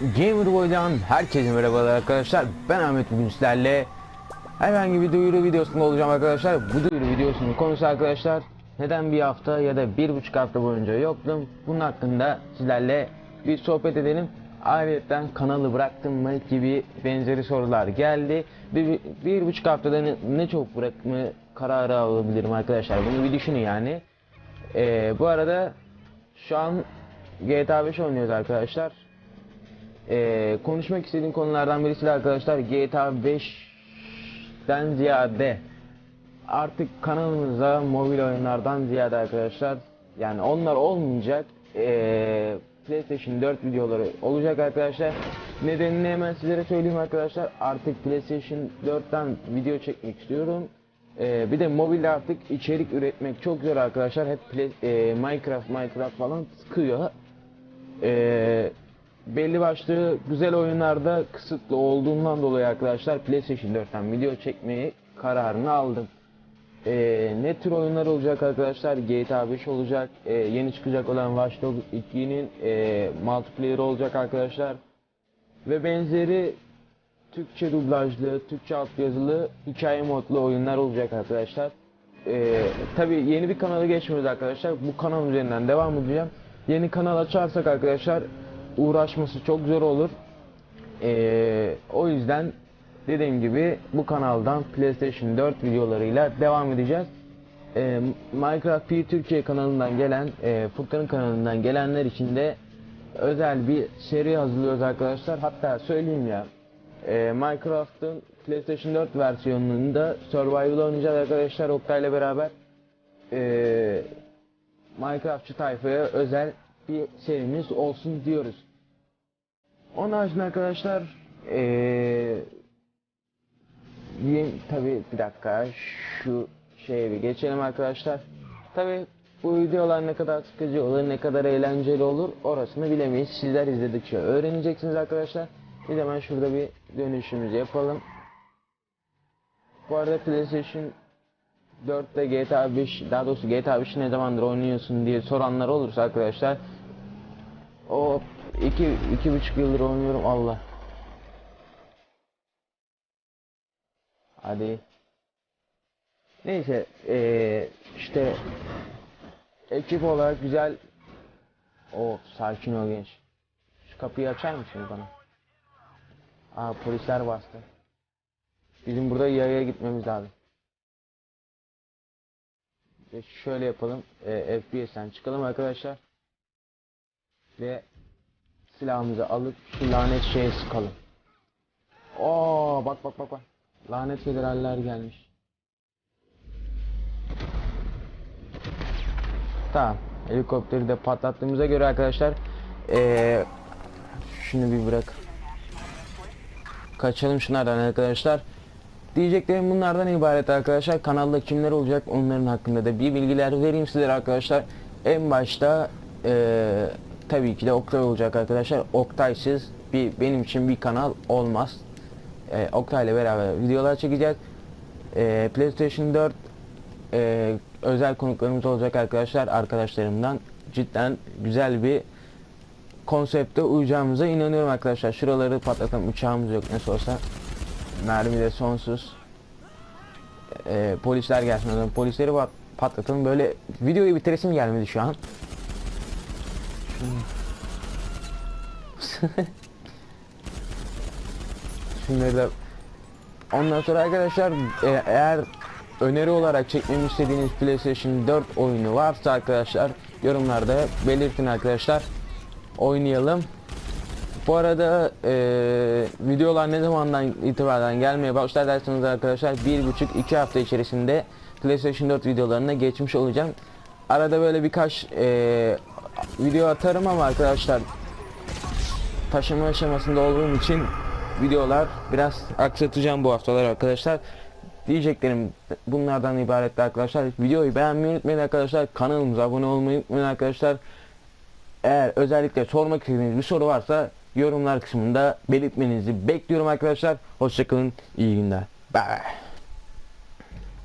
Boy'dan herkese merhabalar arkadaşlar. Ben Ahmet bugün sizlerle herhangi bir duyuru videosunda olacağım arkadaşlar. Bu duyuru videosunun konusu arkadaşlar neden bir hafta ya da bir buçuk hafta boyunca yoktum. Bunun hakkında sizlerle bir sohbet edelim. Ayrıca kanalı bıraktım mı gibi benzeri sorular geldi. Bir, bir, bir buçuk haftada ne, ne çok bırakma kararı alabilirim arkadaşlar. Bunu bir düşünün yani. Ee, bu arada şu an GTA 5 oynuyoruz arkadaşlar. Ee, konuşmak istediğim konulardan birisi de arkadaşlar GTA 5'ten ziyade artık kanalımıza mobil oyunlardan ziyade arkadaşlar yani onlar olmayacak ee, PlayStation 4 videoları olacak arkadaşlar. Nedenini hemen sizlere söyleyeyim arkadaşlar. Artık PlayStation 4'ten video çekmek istiyorum. Ee, bir de mobilde artık içerik üretmek çok zor arkadaşlar. Hep play- ee, Minecraft, Minecraft falan sıkıyor. Ee, belli başlı güzel oyunlarda kısıtlı olduğundan dolayı arkadaşlar PlayStation 4'ten video çekmeyi kararını aldım. Ee, ne tür oyunlar olacak arkadaşlar? GTA 5 olacak. Ee, yeni çıkacak olan Watch Dogs 2'nin e, multiplayer olacak arkadaşlar. Ve benzeri Türkçe dublajlı, Türkçe altyazılı hikaye modlu oyunlar olacak arkadaşlar. Ee, Tabi yeni bir kanala geçmiyoruz arkadaşlar. Bu kanal üzerinden devam edeceğim. Yeni kanal açarsak arkadaşlar uğraşması çok zor olur. Ee, o yüzden dediğim gibi bu kanaldan PlayStation 4 videolarıyla devam edeceğiz. Ee, Minecraft P Türkiye kanalından gelen, e, Furkan'ın kanalından gelenler için de özel bir seri hazırlıyoruz arkadaşlar. Hatta söyleyeyim ya, e, Minecraft'ın PlayStation 4 versiyonunda Survival oynayacağız arkadaşlar Oktay'la beraber. E, Minecraftçı tayfaya özel bir serimiz olsun diyoruz. Onun haricinde arkadaşlar yeni tabi bir dakika şu şeye bir geçelim arkadaşlar. Tabi bu videolar ne kadar sıkıcı olur ne kadar eğlenceli olur orasını bilemeyiz. Sizler izledikçe öğreneceksiniz arkadaşlar. Biz hemen şurada bir dönüşümüzü yapalım. Bu arada PlayStation 4'te GTA 5 daha doğrusu GTA 5'i ne zamandır oynuyorsun diye soranlar olursa arkadaşlar o iki, iki buçuk yıldır oynuyorum Allah. Hadi. Neyse eee işte ekip olarak güzel o sakin ol genç. Şu kapıyı açar mısın bana? Aa polisler bastı. Bizim burada yaya gitmemiz lazım. Ve şöyle yapalım. E, FPS'ten çıkalım arkadaşlar. Ve silahımızı alıp şu lanet şeye sıkalım. Oo bak bak bak bak. Lanet federaller gelmiş. Tamam. Helikopteri de patlattığımıza göre arkadaşlar ee, şunu bir bırak. Kaçalım şunlardan arkadaşlar. Diyeceklerim bunlardan ibaret arkadaşlar. Kanalda kimler olacak onların hakkında da bir bilgiler vereyim sizlere arkadaşlar. En başta eee tabii ki de Oktay olacak arkadaşlar. Oktay'sız bir benim için bir kanal olmaz. Eee Oktay ile beraber videolar çekeceğiz. Eee PlayStation 4 eee, özel konuklarımız olacak arkadaşlar. Arkadaşlarımdan cidden güzel bir konsepte uyacağımıza inanıyorum arkadaşlar. Şuraları patlatan uçağımız yok nasıl olsa. Mermi de sonsuz. Ee, polisler gelsin o. Polisleri pat patlatalım. Böyle videoyu bitiresim gelmedi şu an. Şunları da Ondan sonra arkadaşlar e, eğer öneri olarak çekmemi istediğiniz PlayStation 4 oyunu varsa arkadaşlar yorumlarda belirtin arkadaşlar. Oynayalım. Bu arada eee, videolar ne zamandan itibaren gelmeye başlar derseniz arkadaşlar bir buçuk iki hafta içerisinde PlayStation 4 videolarına geçmiş olacağım. Arada böyle birkaç eee, video atarım ama arkadaşlar taşıma aşamasında olduğum için videolar biraz aksatacağım bu haftalar arkadaşlar. Diyeceklerim bunlardan ibaretti arkadaşlar. Videoyu beğenmeyi unutmayın arkadaşlar. Kanalımıza abone olmayı unutmayın arkadaşlar. Eğer özellikle sormak istediğiniz bir soru varsa yorumlar kısmında belirtmenizi bekliyorum arkadaşlar. Hoşçakalın, iyi günler. Bye.